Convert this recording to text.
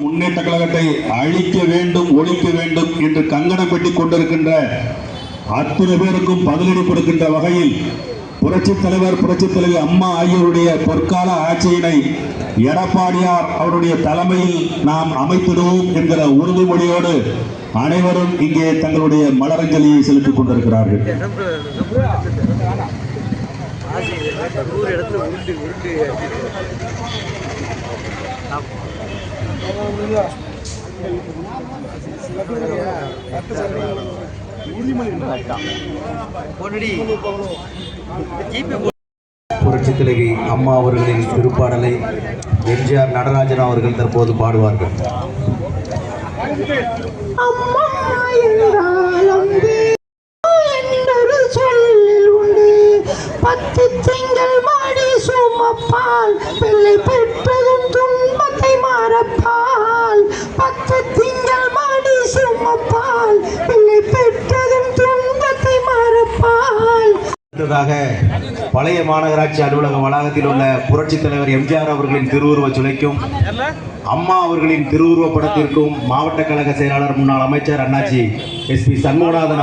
முன்னேற்ற கழகத்தை அழிக்க வேண்டும் ஒழிக்க வேண்டும் என்று கங்கணம் கட்டிக் கொண்டிருக்கின்ற அத்தனை பேருக்கும் பதிலடி கொடுக்கின்ற வகையில் புரட்சித் தலைவர் புரட்சித் தலைவி அம்மா ஆகியோருடைய பொற்கால ஆட்சியினை எடப்பாடியார் அவருடைய தலைமையில் நாம் அமைத்திடுவோம் என்கிற உறுதிமொழியோடு அனைவரும் இங்கே தங்களுடைய மலரஞ்சலியை செலுத்திக் கொண்டிருக்கிறார்கள். இடத்துல புரட்சி தலைவி அம்மா அவர்களின் திருப்பாடலை எம்ஜிஆர் நடராஜன் அவர்கள் தற்போது பாடுவார்கள். அம்மா பத்து திங்கள் மாடி சுமப்பால் பிள்ளை பெற்றதும் துன்பத்தை மாறப்பால் பத்து திங்கள் மாடி சுமப்பால் பிள்ளை பெற்றதும் துன்பத்தை அடுத்ததாக பழைய மாநகராட்சி அலுவலக வளாகத்தில் உள்ள புரட்சி தலைவர் எம்ஜிஆர் அவர்களின் திருவுருவச் சிலைக்கும் அம்மா அவர்களின் திருவுருவப் படத்திற்கும் மாவட்ட கழக செயலாளர் முன்னாள் அமைச்சர் அண்ணாச்சி எஸ் பி சண்முகநாதன்